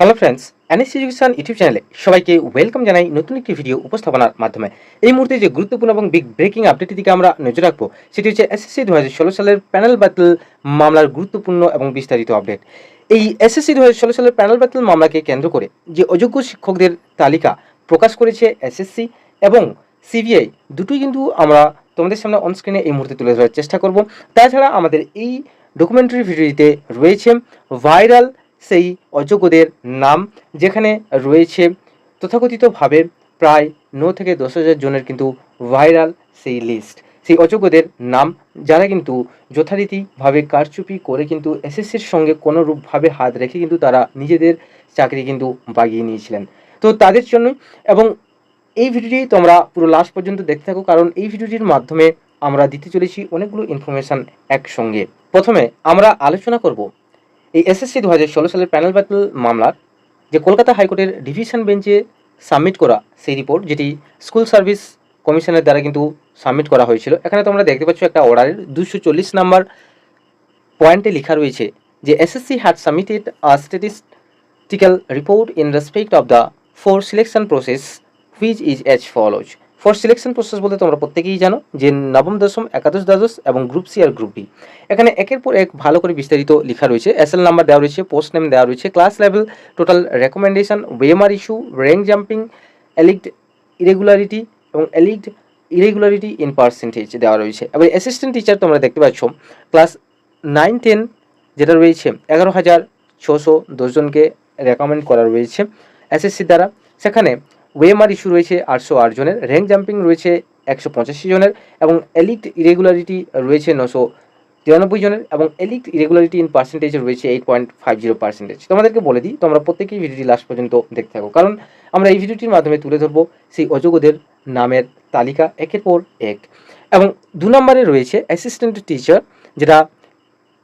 Hello friends NS education YouTube চ্যানেলে সবাইকে welcome জানাই নতুন একটি ভিডিও উপস্থাপনার মাধ্যমে। এই মুহূর্তে যে গুরুত্বপূর্ণ এবং বিগ ব্রেকিং আপডেটের দিকে আমরা নজর রাখব, সেটি হচ্ছে এসএসসি দু সালের প্যানেল ব্যাটল মামলার গুরুত্বপূর্ণ এবং বিস্তারিত আপডেট এই এসএসসি দু হাজার ষোলো সালের প্যানেল ব্যাটল মামলাকে কেন্দ্র করে যে অযোগ্য শিক্ষকদের তালিকা প্রকাশ করেছে এসএসসি এবং সিবিআই দুটোই কিন্তু আমরা তোমাদের সামনে অনস্ক্রিনে এই মুহূর্তে তুলে ধরার চেষ্টা করব। তাছাড়া আমাদের এই ডকুমেন্টারি ভিডিওটিতে রয়েছে ভাইরাল সেই অযোগ্যদের নাম যেখানে রয়েছে তথাকথিতভাবে প্রায় ন থেকে দশ হাজার জনের কিন্তু ভাইরাল সেই লিস্ট সেই অযোগ্যদের নাম যারা কিন্তু যথারীতিভাবে কারচুপি করে কিন্তু এসএসসির সঙ্গে কোনো রূপভাবে হাত রেখে কিন্তু তারা নিজেদের চাকরি কিন্তু বাগিয়ে নিয়েছিলেন। তো তাদের জন্যই এবং এই ভিডিওটি তোমরা পুরো লাস্ট পর্যন্ত দেখতে থাকো কারণ এই ভিডিওটির মাধ্যমে আমরা দিতে চলেছি অনেকগুলো ইনফরমেশান একসঙ্গে। প্রথমে আমরা আলোচনা করব এই এসএসসি দু হাজার ষোলো সালের প্যানেল ব্যাটল মামলার যে কলকাতা হাইকোর্টের ডিভিশন বেঞ্চে সাবমিট করা সেই রিপোর্ট যেটি স্কুল সার্ভিস কমিশনের দ্বারা কিন্তু সাবমিট করা হয়েছিল। এখানে তোমরা দেখতে পাচ্ছ একটা অর্ডারের দুশো চল্লিশ নাম্বার পয়েন্টে লেখা রয়েছে যে SSC had submitted a statistical report in respect of the four selection process which is as follows for selection process বলতে তোমরা প্রত্যেকেই জানো যে নবম, দশম, একাদশ, দ্বাদশ এবং গ্রুপ সি আর গ্রুপ ডি এখানে একের পর এক ভালো করে বিস্তারিত লেখা রয়েছে। এসএল নাম্বার দেওয়া রয়েছে পোস্ট নেম দেওয়া রয়েছে class level total recommendation OMR issue rank jumping illicit irregularity এবং এলিক্ট ইরেগুলারিটি ইন পার্সেন্টেজ দেওয়া রয়েছে। এবং অ্যাসিস্ট্যান্ট টিচার তোমরা দেখতে পাচ্ছ ক্লাস নাইন টেন যেটা রয়েছে, এগারো হাজার ছশো দশজনকে রেকমেন্ড করা রয়েছে এসএসসি দ্বারা। সেখানে ওয়েমার ইস্যু রয়েছে আটশো আট জনের র্যাঙ্ক জাম্পিং রয়েছে একশো পঁচাশি জনের এবং এলিক্ট ইরেগুলারিটি রয়েছে নশো তিরানব্বই জনের এবং এলিক্ট ইরেগুলারিটি ইন পার্সেন্টেজ রয়েছে eight point five zero percentage তোমাদেরকে বলে দিই, তোমরা প্রত্যেকেই ভিডিওটি লাস্ট পর্যন্ত দেখতে থাকো। কারণ আমরা এই ভিডিওটির মাধ্যমে তুলে ধরবো সেই অযোগ্যদের নামের তালিকা, একের পর এক। এবং দু নম্বরে রয়েছে অ্যাসিস্ট্যান্ট টিচার যেটা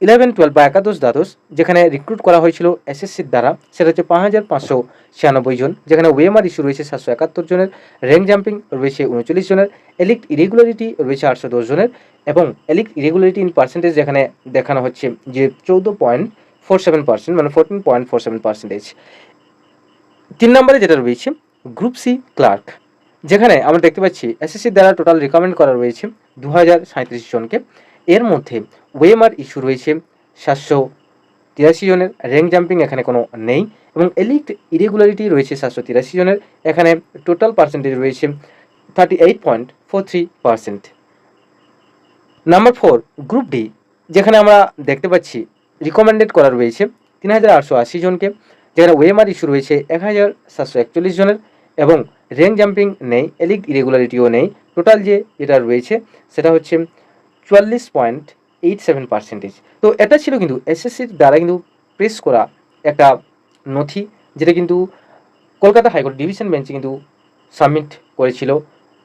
ইলেভেন, টুয়েলভ বা একাদশ দ্বাদশ যেখানে রিক্রুট করা হয়েছিল এসএসসির দ্বারা, সেটা হচ্ছে পাঁচ হাজার পাঁচশো ছিয়ানব্বই জন, যেখানে ওয়েমার ইস্যু রয়েছে সাতশো একাত্তর জনের র্যাঙ্ক জাম্পিং রয়েছে উনচল্লিশ জনের এলিক্ট ইরেগুলারিটি রয়েছে আটশো দশ জনের এবং এলিক্ট ইরেগুলারিটি ইন পার্সেন্টেজ যেখানে দেখানো হচ্ছে যে চৌদ্দ পয়েন্ট ফোর সেভেন পার্সেন্ট মানে fourteen point four seven percentage তিন নম্বরে যেটা রয়েছে গ্রুপ সি ক্লার্ক যেখানে আমরা দেখতে পাচ্ছি এসএসসির দ্বারা টোটাল রিকমেন্ড করা রয়েছে দু হাজার জনকে। এর মধ্যে ওয়েমার ইস্যু রয়েছে। সাতশো তিরাশি জনের র্যাঙ্ক জাম্পিং এখানে কোনো নেই এবং এলিক্ট ইরেগুলারিটি রয়েছে সাতশো তিরাশি জনের। এখানে টোটাল পার্সেন্টেজ রয়েছে thirty eight point four three percent number four group D যেখানে আমরা দেখতে পাচ্ছি রিকমেন্ডেড করা রয়েছে তিন হাজার আটশো আশি জনকে। যেখানে ওয়েমার ইস্যু রয়েছে এক হাজার সাতশো একচল্লিশ জনের এবং র্যাঙ্ক জাম্পিং নেই এলিক্ট ইরেগুলারিটিও নেই। টোটাল যে যেটা রয়েছে, সেটা হচ্ছে চুয়াল্লিশ পয়েন্ট এইট সেভেন পার্সেন্টেজ তো এটা ছিল কিন্তু এসএসসির দ্বারা কিন্তু প্রেস করা একটা নথি, যেটা কিন্তু কলকাতা হাইকোর্ট ডিভিশন বেঞ্চে কিন্তু সাবমিট করেছিল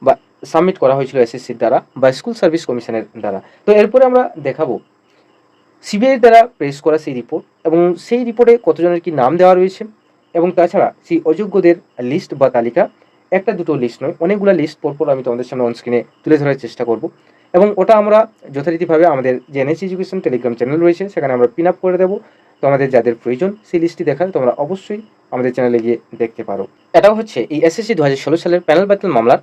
বা সাবমিট করা হয়েছিল এসএসসির দ্বারা বা স্কুল সার্ভিস কমিশনের দ্বারা। তো এরপরে আমরা দেখাবো সিবিআই দ্বারা প্রেস করা সেই রিপোর্ট এবং সেই রিপোর্টে কতজনের কি নাম দেওয়া রয়েছে এবং তাছাড়া সেই অযোগ্যদের লিস্ট বা তালিকা, একটা দুটো লিস্ট নয়, অনেকগুলো লিস্ট পরপর আমি তোমাদের সামনে অনস্ক্রিনে তুলে ধরার চেষ্টা করব। এবং ওটা আমরা যথারীতিভাবে আমাদের এনএস এডুকেশন টেলিগ্রাম চ্যানেল রয়েছে, সেখানে আমরা পিন আপ করে দেবো। তোমাদের যাদের প্রয়োজন, সেই লিস্টটি দেখার তোমরা অবশ্যই আমাদের চ্যানেলে গিয়ে দেখতে পারো। এটাও হচ্ছে এই এসএসসি দু হাজার ষোলো সালের প্যানেল ব্যাটল মামলার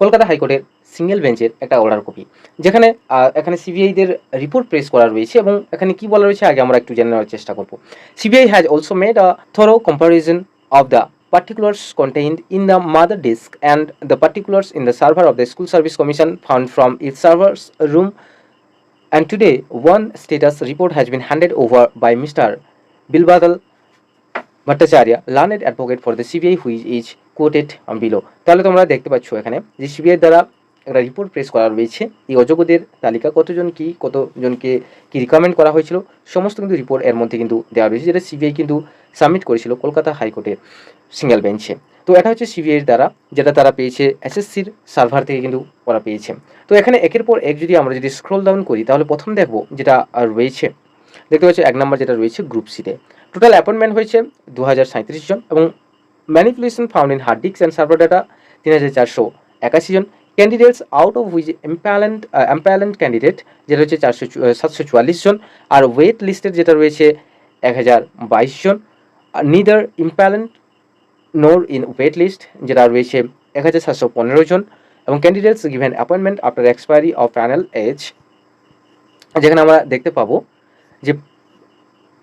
কলকাতা হাইকোর্টের সিঙ্গেল বেঞ্চের একটা অর্ডার কপি যেখানে এখানে সিবিআইদের রিপোর্ট প্রেস করা রয়েছে এবং এখানে কি বলা রয়েছে, আগে আমরা একটু জেনে নেওয়ার চেষ্টা করব। CBI has also made a thorough comparison of the particulars contained in the mother disk and the particulars in the server of the school service commission found from its server's room and today one status report has been handed over by mr bilbadal Bhattacharya learned advocate for the CBI which is quoted below তাহলে তোমরা দেখতে পাচ্ছ এখানে যে CBI দ্বারা একটা report press করা রয়েছে। এই অযোগ্যদের তালিকা কতজন কি, কতজনকে কি রিকমেন্ড করা হয়েছিল, সমস্ত কিন্তু রিপোর্ট এর মধ্যে কিন্তু দেওয়া রয়েছে, যেটা সিবিআই কিন্তু সাবমিট করেছিল কলকাতা হাইকোর্টের সিঙ্গেল বেঞ্চে তো এটা হচ্ছে সিবিআইয়ের দ্বারা, যেটা তারা পেয়েছে এসএসসির সার্ভার থেকে কিন্তু ওরা পেয়েছে। তো এখানে একের পর এক যদি আমরা যদি স্ক্রল ডাউন করি, তাহলে প্রথম দেখব যেটা রয়েছে। দেখতে পাচ্ছি এক নম্বর যেটা রয়েছে গ্রুপ সিতে টোটাল অ্যাপয়েন্টমেন্ট হয়েছে দু হাজার জন এবং manipulation found in hard disk and server data তিন হাজার চারশো একাশি জন। Candidates out of which empanelled empanelled candidate যেটা হচ্ছে চারশো সাতশো চুয়াল্লিশ জন, আর ওয়েট লিস্টের যেটা রয়েছে এক হাজার বাইশ জন neither empanelled nor in wait list যেটা রয়েছে এক হাজার সাতশো পনেরো জন, এবং candidates given appointment after expiry of panel as যেখানে আমরা দেখতে পাবো যে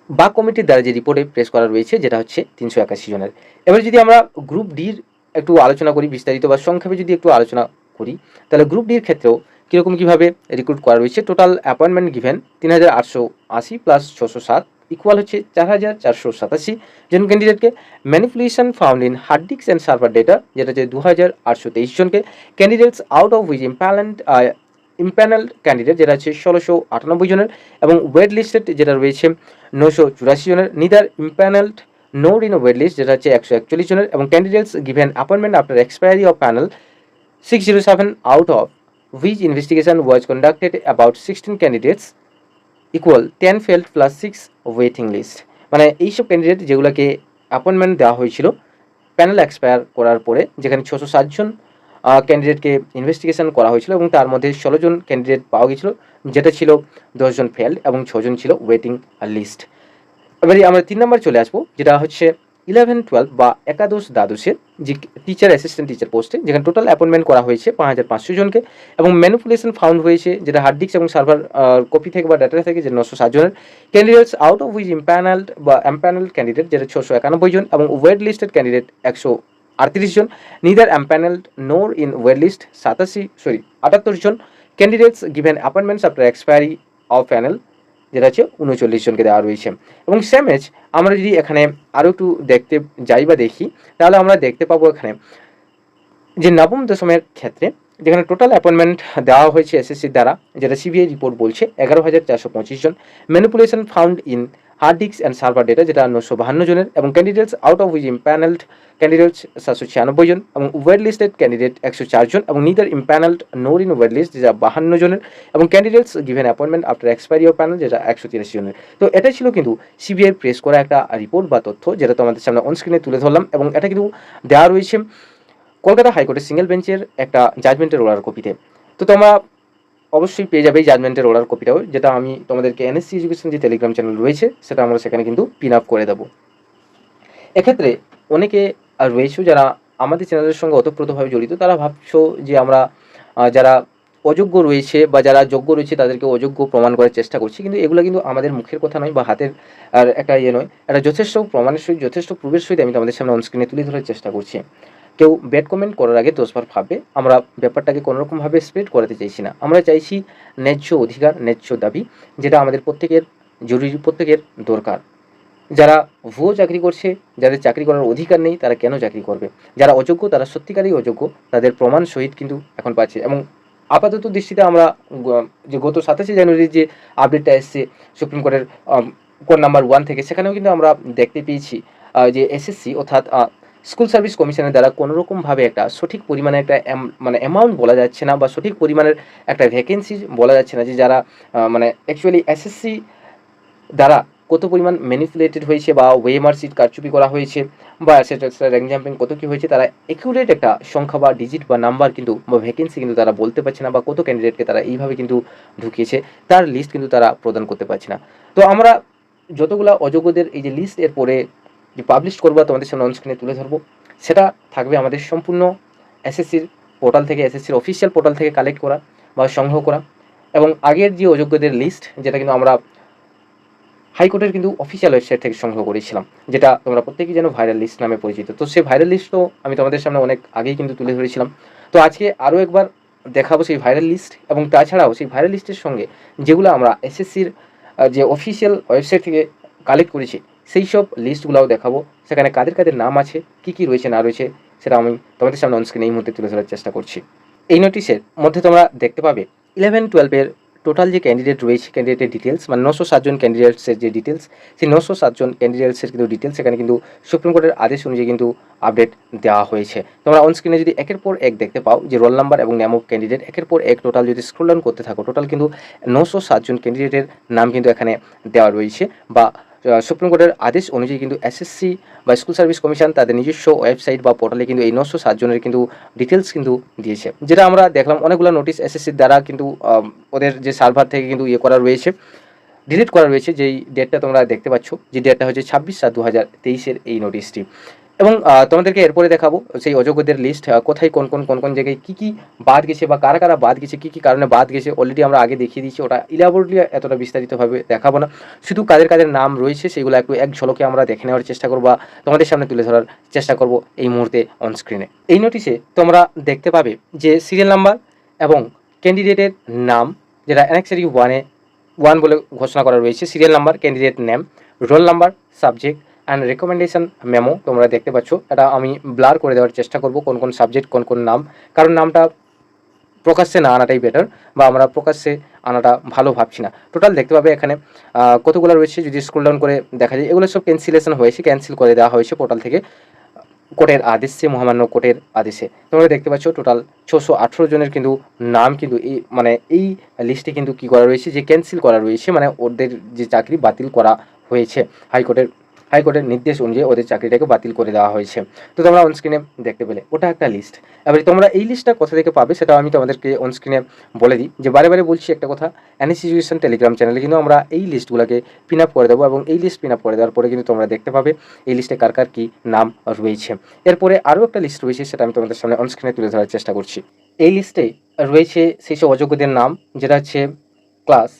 বা কমিটির দ্বারা যে রিপোর্টে প্রেস করা রয়েছে, যেটা হচ্ছে তিনশো একাশি জনের। এবার যদি আমরা গ্রুপ ডির একটু আলোচনা করি বিস্তারিত, বা সংক্ষেপে যদি একটু আলোচনা করি। তাহলে গ্রুপ ডির ক্ষেত্রেও কীরকম কীভাবে রিক্রুট করা রয়েছে? টোটাল অ্যাপয়েন্টমেন্ট গিভেন তিন হাজার আটশো আশি প্লাস ছশো সাত ইকুয়াল হচ্ছে চার হাজার চারশো সাতাশি। জন ক্যান্ডিডেটকে manipulation found in hard disk and server data যেটা হচ্ছে দু আটশো তেইশ জনকে। Candidates out of which empanelled empanel candidate যেটা হচ্ছে ষোলোশো আটানব্বই জনের এবং ওয়েট লিস্টেড যেটা রয়েছে নশো চুরাশি জনের। Neither empanelled nor in wait list যেটা হচ্ছে একশো একচল্লিশ জনের। এবং candidates given appointment after expiry of panel six zero seven out of which investigation was conducted about 16 candidates equal 10 failed plus 6 waiting list মানে এইসব ক্যান্ডিডেট যেগুলোকে অ্যাপয়েন্টমেন্ট দেওয়া হয়েছিল প্যানেল এক্সপায়ার করার পরে যেখানে ছশো সাতজন ক্যান্ডিডেটকে ইনভেস্টিগেশন করা হয়েছিল এবং তার মধ্যে ষোলো জন ক্যান্ডিডেট পাওয়া গেছিল, যেটা ছিল দশজন ফেল্ড এবং ছজন ছিল ওয়েটিং লিস্ট এবারে আমরা তিন নম্বর চলে আসব, যেটা হচ্ছে ইলেভেন, টুয়েলভ বা একাদশ দ্বাদশের যে টিচার অ্যাসিস্ট্যান্ট টিচার পোস্টে যেখানে টোটাল অ্যাপয়েন্টমেন্ট করা হয়েছে পাঁচ হাজার পাঁচশো জনকে এবং ম্যানুপুলেশন ফাউন্ড হয়েছে যেটা হার্ড ডিস্ক এবং সার্ভার কপি থেকে বা ডাটা থেকে যে নশো সাত জনের candidates out of which empanelled বা এম্প্যানেল ক্যান্ডিডেট যেটা ছশো একানব্বই জন এবং ওয়েট লিস্টেড ক্যান্ডিডেট একশো আটত্রিশ জন। Neither empanelled nor in wait list সাতাশি সরি আটাত্তর জন। Candidates given appointments after expiry of panel যেটা হচ্ছে উনচল্লিশ জনকে দেওয়া রয়েছে। এবং সেম এজ আমরা যদি এখানে আরও একটু দেখতে যাই বা দেখি, তাহলে আমরা দেখতে পাবো এখানে যে নবম দশমের ক্ষেত্রে যেখানে টোটাল অ্যাপয়েন্টমেন্ট দেওয়া হয়েছে এসএসসির দ্বারা, যেটা সিবিআই রিপোর্ট বলছে, এগারো হাজার চারশো পঁচিশ জন। Manipulation found in hard disk and server data যেটা নশো বাহান্ন জনের, এবং candidates out of which empanelled candidates সাতশো ছিয়ানব্বই জন, এবং ওয়েট লিস্টেড ক্যান্ডিডেট একশো চারজন এবং neither empanelled nor in wait list যেটা বাহান্ন জনের, এবং candidates given appointment after expiry of panel যেটা একশো তিরাশি জনের। তো এটা ছিল কিন্তু সিবিআই প্রেস করা একটা রিপোর্ট বা তথ্য, যেটা তোমাদের সামনে অনস্ক্রিনে তুলে ধরলাম, এবং এটা কিন্তু দেওয়া রয়েছে কলকাতা হাইকোর্টের সিঙ্গেল বেঞ্চের একটা জাজমেন্টের ওরার কপিতে তো তোমরা অবশ্যই পেয়ে যাবে এই জাজমেন্টের ওরার কপিটাও যেটা আমি তোমাদেরকে এনএসসি এডুকেশন যে টেলিগ্রাম চ্যানেল রয়েছে, সেটা আমরা সেখানে কিন্তু পিন আপ করে দেবো। এক্ষেত্রে অনেকে আর রয়েছেও যারা আমাদের চ্যানেলের সঙ্গে ওতপ্রোতভাবে জড়িত, তারা ভাবছ যে আমরা যারা অযোগ্য রয়েছে বা যারা যোগ্য রয়েছে তাদেরকে অযোগ্য প্রমাণ করার চেষ্টা করছি, কিন্তু এগুলো কিন্তু আমাদের মুখের কথা নয় বা হাতের আর একটা ইয়ে নয় এটা যথেষ্ট প্রমাণের সহিত, যথেষ্ট প্রুফের সহিত আমি তোমাদের সামনে অনস্ক্রিনে তুলে ধরার চেষ্টা করছি। কেউ ব্যাড কমেন্ট করার আগে দশবার ভাবে। আমরা ব্যাপারটাকে কোনোরকমভাবে স্প্রেড করাতে চাইছি না। আমরা চাইছি ন্যায্য অধিকার, ন্যায্য দাবি, যেটা আমাদের প্রত্যেকের জরুরি, প্রত্যেকের দরকার। যারা ভুয়ো চাকরি করছে, যাদের চাকরি করার অধিকার নেই, তারা কেন চাকরি করবে? যারা অযোগ্য, তারা সত্যিকারই অযোগ্য। তাদের প্রমাণ সহিত কিন্তু এখন পাচ্ছে। এবং আপাতত দৃষ্টিতে আমরা যে গত সাতাশে জানুয়ারির যে আপডেটটা এসছে, সুপ্রিম কোর্টের কোড নাম্বার ওয়ান থেকে, সেখানেও কিন্তু আমরা দেখতে পেয়েছি যে এসএসসি অর্থাৎ স্কুল সার্ভিস কমিশনের দ্বারা কোনোরকমভাবে একটা সঠিক পরিমাণে একটা মানে অ্যামাউন্ট বলা যাচ্ছে না বা সঠিক পরিমাণের একটা ভ্যাকেন্সি বলা যাচ্ছে না যে যারা মানে অ্যাকচুয়ালি এসএসসি দ্বারা কত পরিমাণ ম্যানিপুলেটেড হয়েছে বা ওয়েমার সিট কারচুপি করা হয়েছে বা সেটা র্যাঙ্ক জাম্পিং কত কী হয়েছে, তারা একুরেট একটা সংখ্যা বা ডিজিট বা নাম্বার কিন্তু, বা ভ্যাকেন্সি কিন্তু তারা বলতে পারছে না বা কত ক্যান্ডিডেটকে তারা এইভাবে কিন্তু ঢুকিয়েছে, তার লিস্ট কিন্তু তারা প্রদান করতে পারছে না। তো আমরা যতগুলা অযোগ্যদের এই যে লিস্ট এর পরে যে পাবলিশ করব তোমাদের সামনে অনস্ক্রিনে তুলে ধরবো, সেটা থাকবে আমাদের সম্পূর্ণ এসএসসির পোর্টাল থেকে এসএসসির অফিসিয়াল পোর্টাল থেকে কালেক্ট করা বা সংগ্রহ করা এবং আগের যে অযোগ্যদের লিস্ট যেটা কিন্তু আমরা হাইকোর্টের কিন্তু অফিসিয়াল ওয়েবসাইট থেকে সংগ্রহ করেছিলাম, যেটা তোমরা প্রত্যেকেই যেন ভাইরাল লিস্ট নামে পরিচিত। তো সেই ভাইরাল লিস্টও আমি তোমাদের সামনে অনেক আগেই কিন্তু তুলে ধরেছিলাম। তো আজকে আরও একবার দেখাবো সেই ভাইরাল লিস্ট এবং তাছাড়াও সেই ভাইরাল লিস্টের সঙ্গে যেগুলো আমরা এসএসসির যে অফিসিয়াল ওয়েবসাইট থেকে কালেক্ট করেছি সেই সব লিস্টগুলোও দেখাবো। সেখানে কাদের কাদের নাম আছে, কী কী রয়েছে, না রয়েছে, সেটা আমি তোমাদের সামনে অনস্ক্রিনে এই মুহূর্তে তুলে ধরার চেষ্টা করছি। এই নোটিশের মধ্যে তোমরা দেখতে পাবে ইলেভেন টুয়েলভের টোটাল যে ক্যান্ডিডেট রয়েছে ক্যান্ডিডেটের ডিটেলস মানে নশো সাতজন ক্যান্ডিডেটসের যে ডিটেলস সেই নশো সাতজন ক্যান্ডিডেটসের কিন্তু ডিটেলস সেখানে কিন্তু সুপ্রিম কোর্টের আদেশ অনুযায়ী কিন্তু আপডেট দেওয়া হয়েছে। তোমরা অনস্ক্রিনে যদি একের পর এক দেখতে পাও যে রোল নাম্বার এবং নেম অফ ক্যান্ডিডেট একের পর এক টোটাল যদি স্ক্রোল ডাউন করতে থাকো টোটাল কিন্তু নশো সাতজন ক্যান্ডিডেটের নাম কিন্তু এখানে দেওয়া রয়েছে বা সুপ্রিম কোর্টের আদেশ অনুযায়ী কিন্তু এসএসসি বা স্কুল সার্ভিস কমিশন তাদের নিজস্ব ওয়েবসাইট বা পোর্টালে কিন্তু এই নশো সাতজনের কিন্তু ডিটেলস কিন্তু দিয়েছে। যেটা আমরা দেখলাম অনেকগুলো নোটিশ এসএসসির দ্বারা কিন্তু ওদের যে সার্ভার থেকে কিন্তু ইয়ে করা রয়েছে ডিলিট করা রয়েছে, যেই ডেটটা তোমরা দেখতে পাচ্ছ, যে ডেটটা হচ্ছে ছাব্বিশ সাত দু হাজার তেইশের এই নোটিশটি এবং তোমাদেরকে এরপরে দেখাবো সেই অযোগ্যদের লিস্ট কোথায় কোন কোন কোন কোন জায়গায় কী কী বাদ গেছে বা কারা কারা বাদ গেছে, কী কী কারণে বাদ গেছে অলরেডি আমরা আগে দেখিয়ে দিয়েছি, ওটা ইলাবোরেটলি এতটা বিস্তারিতভাবে দেখাবো না। শুধু কাদের কাদের নাম রয়েছে, সেগুলো একটু এক ঝলকে আমরা দেখে নেওয়ার চেষ্টা করব বা তোমাদের সামনে তুলে ধরার চেষ্টা করব এই মুহূর্তে অনস্ক্রিনে এই নোটিশে তোমরা দেখতে পাবে যে সিরিয়াল নাম্বার এবং ক্যান্ডিডেটের নাম, যেটা অ্যানেক্সারি ওয়ানে ওয়ান বলে ঘোষণা করা রয়েছে serial number candidate name roll number subject and recommendation memo তোমরা দেখতে পাচ্ছ, এটা আমি ব্লার করে দেওয়ার চেষ্টা করব কোন কোন সাবজেক্ট কোন কোন নাম। কারণ নামটা প্রকাশ্যে না আনাটাই বেটার বা আমরা প্রকাশ্যে আনাটা ভালো ভাবছি না। টোটাল দেখতে পাবে এখানে কতগুলো রয়েছে, যদি স্ক্রল ডাউন করে দেখা যায়, এগুলো সব ক্যান্সেলেশন হয়েছে ক্যান্সেল করে দেওয়া হয়েছে পোর্টাল থেকে। কোর্টের আদেশে, মহামান্য কোর্টের আদেশে। তোমরা দেখতে পাচ্ছ টোটাল ছশো আঠেরো জনের কিন্তু নাম কিন্তু এই মানে এই লিস্টে কিন্তু কি করা রয়েছে, যে ক্যান্সেল করা রয়েছে মানে ওদের যে চাকরি বাতিল করা হয়েছে, হাইকোর্টের হাইকোর্টের নির্দেশ অনুযায়ী ওদের চাকরিটাকে বাতিল করে দেওয়া হয়েছে। তো তোমরা অনস্ক্রিনে দেখতে পেলে, ওটা একটা লিস্ট এবার তোমরা এই লিস্টটা কোথা থেকে পাবে সেটা আমি তোমাদেরকে অনস্ক্রিনে বলে দিই। যে বারে বারে বলছি একটা কথা অ্যানিসিচুয়েশন টেলিগ্রাম চ্যানেলে কিন্তু আমরা এই লিস্টগুলোকে পিন আপ করে দেবো এবং এই লিস্ট পিন আপ করে দেওয়ার পরে কিন্তু তোমরা দেখতে পাবে এই লিস্টে কার কার কী নাম রয়েছে। এরপরে আরও একটা লিস্ট রয়েছে সেটা আমি তোমাদের সামনে অনস্ক্রিনে তুলে ধরার চেষ্টা করছি। এই লিস্টে রয়েছে সেই সব অযোগ্যদের নাম, যেটা হচ্ছে ক্লাস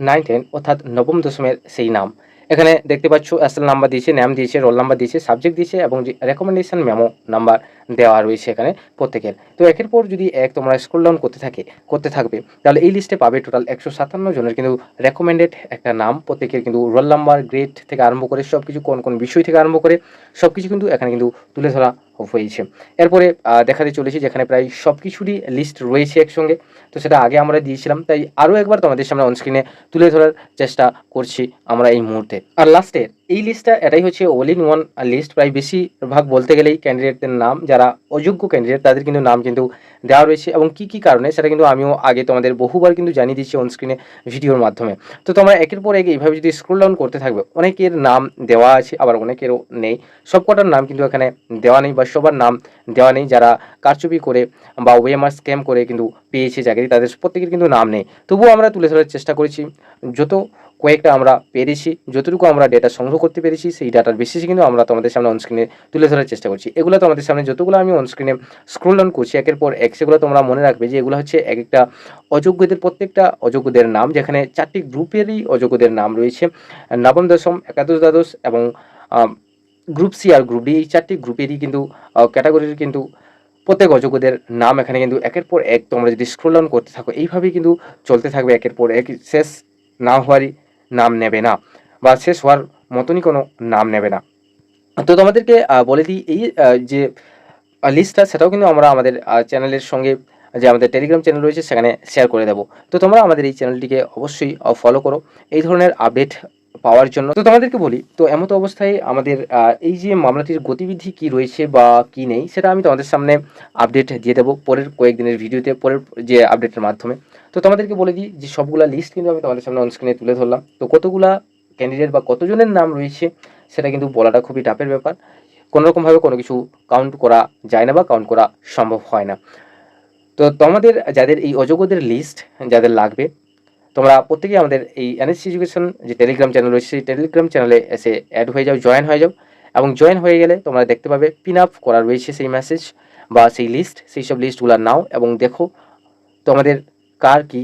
নাইন টেন অর্থাৎ নবম দশমের সেই নাম। এখানে দেখতে পাচ্ছ অ্যাসেল নাম্বার দিয়েছে ন্যাম দিয়েছে রোল নাম্বার দিয়েছে সাবজেক্ট দিয়েছে এবং রেকমেন্ডেশন মেমো নাম্বার দেওয়া রয়েছে এখানে প্রত্যেকের। তো একের পর যদি এক তোমরা স্কুল ডাউন করতে থাকে, করতে থাকবে, তাহলে এই লিস্টে পাবে টোটাল একশো সাতান্ন জনের কিন্তু রেকমেন্ডেড একটা নাম, প্রত্যেকের কিন্তু রোল নাম্বার গ্রেড থেকে আরম্ভ করে সব কিছু কোন কোন বিষয় থেকে আরম্ভ করে সব কিছু কিন্তু এখানে কিন্তু তুলে ধরা হয়েছে। এরপরে দেখাতে চলেছি যেখানে প্রায় সব কিছুরই লিস্ট রয়েছে একসঙ্গে। তো সেটা আগে আমরা দিয়েছিলাম, তাই আরও একবার তোমাদের সামনে অনস্ক্রিনে তুলে ধরার চেষ্টা করছি আমরা এই মুহূর্তে। আর লাস্টের এই লিস্টটা এটাই হচ্ছে অল ইন ওয়ান লিস্ট প্রায় বেশিরভাগ বলতে গেলেই ক্যান্ডিডেটদের নাম, যারা অযোগ্য ক্যান্ডিডেট তাদের কিন্তু নাম কিন্তু দেওয়া রয়েছে এবং কি কি কারণে সেটা কিন্তু আমিও আগে তোমাদের বহুবার কিন্তু জানিয়ে দিচ্ছি অনস্ক্রিনে ভিডিওর মাধ্যমে। তো তোমরা একের পর এক এইভাবে যদি স্ক্রল ডাউন করতে থাকবে, অনেকের নাম দেওয়া আছে, আবার অনেকেরও নেই। সব কটার নাম কিন্তু এখানে দেওয়া নেই বা সবার নাম দেওয়া নেই। যারা কারচুপি করে বা ওয়েমার স্ক্যাম করে কিন্তু পেয়েছে চাকরি, তাদের প্রত্যেকের কিন্তু নাম নেই। তবুও আমরা তুলে ধরার চেষ্টা করেছি। যত কয়েকটা আমরা পেরেছি, যতটুকু আমরা ডেটা সংগ্রহ করতে পেরেছি, সেই ডাটার বেসিসে কিন্তু আমরা তোমাদের সামনে অনস্ক্রিনে তুলে ধরার চেষ্টা করছি। এগুলো তোমাদের সামনে যতগুলো আমি অনস্ক্রিনে স্ক্রোল ডাউন করছি, একের পর এক, সেগুলো তোমরা মনে রাখবে যে এগুলো হচ্ছে এক একটা অযোগ্যদের প্রত্যেকটা অযোগ্যদের নাম, যেখানে চারটি গ্রুপেরই অযোগ্যদের নাম রয়েছে। নবম, দশম, একাদশ, দ্বাদশ এবং গ্রুপ সি আর গ্রুপ ডি এই চারটি গ্রুপেরই কিন্তু ক্যাটাগরির কিন্তু প্রত্যেক অযোগ্যদের নাম, এখানে কিন্তু একের পর এক তোমরা যদি স্ক্রোল ডাউন করতে থাকো, এইভাবেই কিন্তু চলতে থাকবে একের পর এক, শেষ না হওয়ারই নাম নেবে না বা শেষ হওয়ার মতনই কোনো নাম নেবে না। তো তোমাদেরকে বলে দিই এই যে লিস্টটা সেটাও কিন্তু আমরা আমাদের চ্যানেলের সঙ্গে, যে আমাদের টেলিগ্রাম চ্যানেল রয়েছে, সেখানে শেয়ার করে দেবো। তো তোমরা আমাদের এই চ্যানেলটিকে অবশ্যই ফলো করো। এই ধরনের আপডেট পাওয়ার জন্য। তো তোমাদেরকে বলি, তো এমত অবস্থায় আমাদের এই যে মামলাটির গতিবিধি কি রয়েছে বা কি নেই, সেটা আমি তোমাদের সামনে আপডেট দিয়ে দেবো পরের কয়েকদিনের ভিডিওতে, পরের যে আপডেটের মাধ্যমে। তো তোমাদেরকে বলে দিই, যে সবগুলা লিস্ট কিন্তু আমি তোমাদের সামনে অনস্ক্রিনে তুলে ধরলাম। তো কতগুলা ক্যান্ডিডেট বা কতজনের নাম রয়েছে, সেটা কিন্তু বলাটা খুবই টাফের ব্যাপার। কোনোরকমভাবে কোনো কিছু কাউন্ট করা যায় না বা কাউন্ট করা সম্ভব হয় না। তো তোমাদের, যাদের এই অযোগ্যদের লিস্ট যাদের লাগবে, তোমরা প্রত্যেকেই আমাদের এই এনএসসি এডুকেশন যে টেলিগ্রাম চ্যানেল রয়েছে, সেই টেলিগ্রাম চ্যানেলে এসে অ্যাড হয়ে যাও জয়েন হয়ে যাও। এবং জয়েন হয়ে গেলে তোমরা দেখতে পাবে পিন আপ করা রয়েছে সেই মেসেজ বা সেই লিস্ট সেই সব লিস্টগুলো নাও এবং দেখো তোমাদের কার কি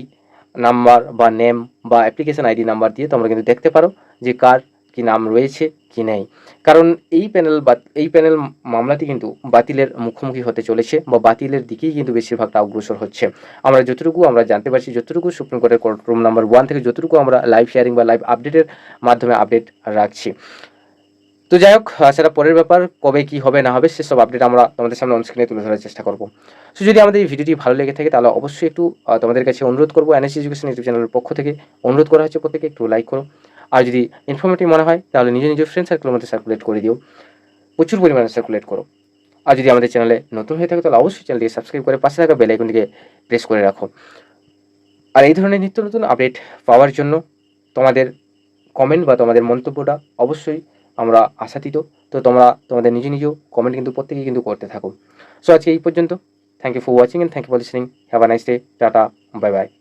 নাম্বার বা নেম বা অ্যাপ্লিকেশন আইডি নাম্বার দিয়ে তোমরা কিন্তু দেখতে পারো যে কার কি নাম রয়েছে কি নেই। কারণ এই প্যানেল এই প্যানেল মামলাটি কিন্তু বাতিলের মুখোমুখি হতে চলেছে বা বাতিলের দিকেই কিন্তু বেশিরভাগটা অগ্রসর হচ্ছে। আমরা যতটুকু আমরা জানতে পারছি, যতটুকু সুপ্রিম কোর্টের কোর্ট রুম নাম্বার ওয়ান থেকে যতটুকু আমরা লাইভ শেয়ারিং বা লাইভ আপডেটের মাধ্যমে আপডেট রাখছি। তো যাই হোক সেটা পরের ব্যাপার, কবে কি হবে, না হবে, সেসব আপডেট আমরা তোমাদের সামনে অনস্ক্রিনে তুলে ধরার চেষ্টা করব। সো যদি আমাদের এই ভিডিওটি ভালো লেগে থাকে, তাহলে অবশ্যই একটু তোমাদের কাছে অনুরোধ করব এনএসি এডুকেশন ইউটিউব চ্যানেলের পক্ষ থেকে, অনুরোধ করা হচ্ছে প্রত্যেকে একটু লাইক করো। আর যদি ইনফরমেটিভ মনে হয়, তাহলে নিজের নিজের ফ্রেন্ড সার্কেলের মধ্যে সার্কুলেট করে দিও। প্রচুর পরিমাণে সার্কুলেট করো। আর যদি আমাদের চ্যানেলে নতুন হয়ে থাকে, তাহলে অবশ্যই চ্যানেলটিকে সাবস্ক্রাইব করে পাশে থাকা বেল আইকনটিকে প্রেস করে রাখো। আর এই ধরনের নিত্য নতুন আপডেট পাওয়ার জন্য তোমাদের কমেন্ট বা তোমাদের মন্তব্যটা অবশ্যই আমরা আশাতীত। তো তোমরা তোমাদের নিজ নিজ কমেন্ট কিন্তু প্রত্যেকেই কিন্তু করতে থাকো। সো আজকে এই পর্যন্ত। Thank you for watching and thank you for listening have a nice day tata bye bye